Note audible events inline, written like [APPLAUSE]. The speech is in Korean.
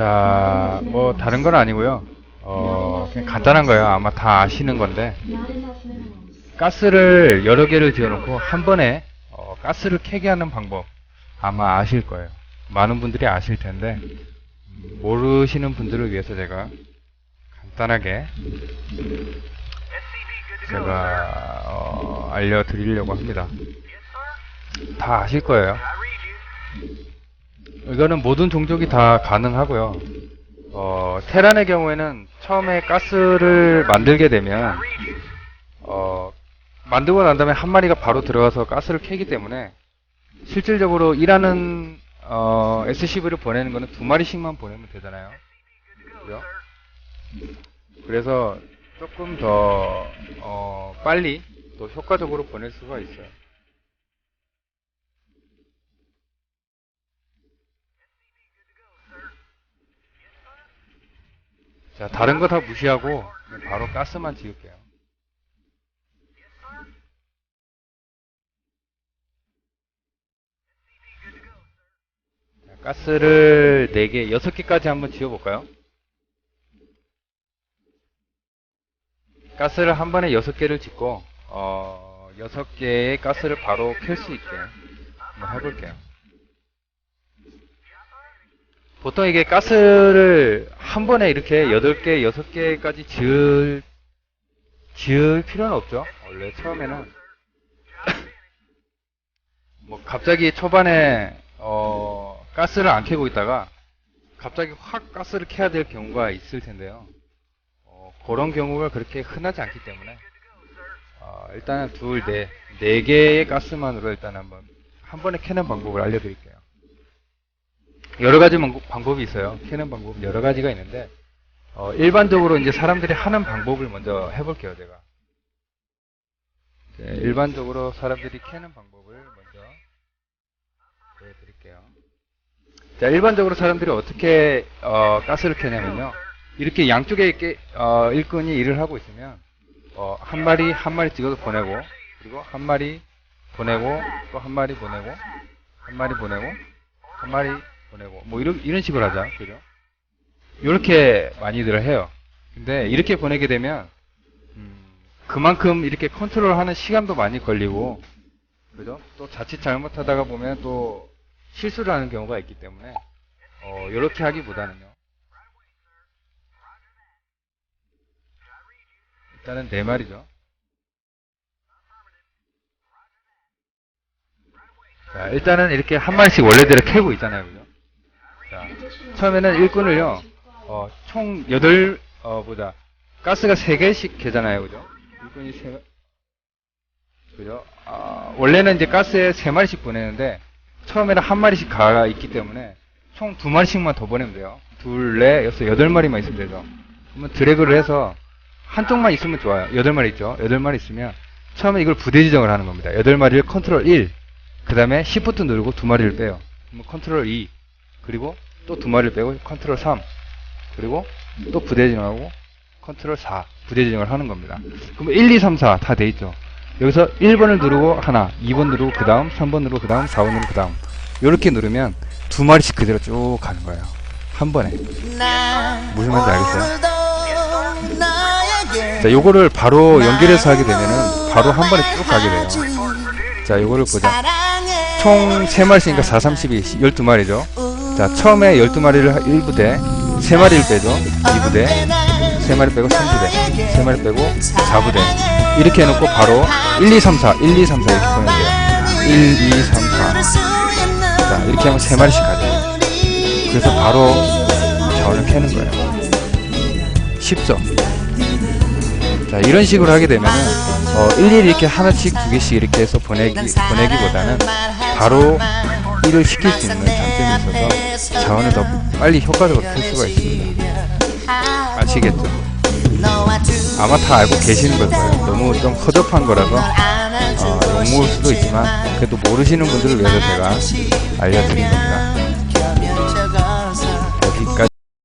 자, 뭐 다른 건 아니고요. 어, 그냥 간단한 거예요. 아마 다 아시는 건데 가스를 여러 개를 지어놓고 한 번에 어, 가스를 켜게 하는 방법 아마 아실 거예요. 많은 분들이 아실 텐데 음, 모르시는 분들을 위해서 제가 간단하게 제가 어, 알려드리려고 합니다. 다 아실 거예요. 이거는 모든 종족이 다 가능하고요. 어, 테란의 경우에는 처음에 가스를 만들게 되면 어, 만들고 난 다음에 한 마리가 바로 들어가서 가스를 캐기 때문에 실질적으로 일하는 어, SCV를 보내는 거는 두 마리씩만 보내면 되잖아요. 그죠? 그래서 조금 더 어, 빨리 또 효과적으로 보낼 수가 있어요. 자, 다른 거 다 무시하고 바로 가스만 지을게요. 자, 가스를 4개, 6개까지 한번 지어볼까요? 가스를 한 번에 6개를 짓고, 어, 6개의 가스를 바로 켤 수 있게 한번 해볼게요. 보통 이게 가스를 한 번에 이렇게 8개, 6개까지 지을, 지을 필요는 없죠. 원래 처음에는. [COUGHS] 뭐, 갑자기 초반에, 어, 가스를 안 켜고 있다가, 갑자기 확 가스를 켜야 될 경우가 있을 텐데요. 어, 그런 경우가 그렇게 흔하지 않기 때문에, 어, 일단은 둘, 네, 네 개의 가스만으로 일단 한번, 한 번에 켜는 방법을 알려드릴게요. 여러 가지 방법- 방법이 있어요. 켜는 방법 여러 가지가 있는데 어, 일반적으로 이제 사람들이 하는 방법을 먼저 해볼게요. 제가 네, 일반적으로 사람들이 켜는 방법을 먼저 보여드릴게요. 자, 일반적으로 사람들이 어떻게 어, 가스를 켜냐면요. 이렇게 양쪽에 이렇게 어, 일꾼이 일을 하고 있으면 어, 한 마리 한 마리 찍어서 보내고 그리고 한 마리 보내고 또 한 마리 보내고 한 마리 보내고 한 마리 보내고 뭐 이런 이런 식으로 하자 그죠? 이렇게 많이들 해요. 근데 이렇게 보내게 되면 음, 그만큼 이렇게 컨트롤하는 시간도 많이 걸리고 그죠? 또 자칫 잘못하다가 보면 또 실수를 하는 경우가 있기 때문에 어, 이렇게 하기보다는요. 일단은 네 마리죠. 자, 일단은 이렇게 한 마리씩 원래대로 캐고 있잖아요. 그죠? 자, 처음에는 일꾼을요, 어, 총 8, 어, 보자. 가스가 3개씩 개잖아요. 그죠? 일꾼이 3, 그죠? 아, 원래는 이제 가스에 3마리씩 보내는데, 처음에는 한 마리씩 가 있기 때문에, 총 2마리씩만 더 보내면 돼요. 둘, 넷, 여섯, 여덟 마리만 있으면 되죠. 그러면 드래그를 해서, 한쪽만 있으면 좋아요. 8마리 있죠? 8마리 있으면, 처음에 이걸 부대 지정을 하는 겁니다. 8마리를 컨트롤 1, 그 다음에 시프트 누르고 두 마리를 빼요. 컨트롤 2, 그리고 또 두 마리를 빼고 컨트롤 3, 그리고 또 부대 지정하고 컨트롤 4, 부대 지정을 하는 겁니다. 그러면 1, 2, 3, 4 다 돼 있죠. 여기서 1번을 누르고 하나, 2번 누르고 그 다음, 3번 누르고 그 다음, 4번 누르고 그 다음. 이렇게 누르면 두 마리씩 그대로 쭉 가는 거예요. 한 번에. 무슨 말인지 알겠어요? 자, 요거를 바로 연결해서 하게 되면은 바로 한 번에 쭉 가게 돼요. 자, 요거를 보자. 총 3마리씩이니까 4, 32, 12마리죠. 자, 처음에 12마리를 1부대, 3마리를 빼죠. 2부대, 3마리 빼고 3부대, 3마리 빼고 4부대. 이렇게 해놓고 바로 1, 2, 3, 4, 1, 2, 3, 4 이렇게 보내면 돼요. 1, 2, 3, 4. 자, 이렇게 하면 3마리씩 가죠. 그래서 바로 자원을 캐는 거예요. 쉽죠? 자, 이런 식으로 하게 되면은, 어, 일일이 이렇게 하나씩, 두 개씩 이렇게 해서 보내기, 보내기보다는 바로 일을 시킬 수 있는 장점이 있어서 자원을 더 빨리 효과적으로 쓸 수가 있습니다. 아시겠죠? 아마 다 알고 계시는 걸 거예요. 너무 좀 허접한 거라서, 어, 욕먹을 수도 있지만, 그래도 모르시는 분들을 위해서 제가 알려드린 겁니다.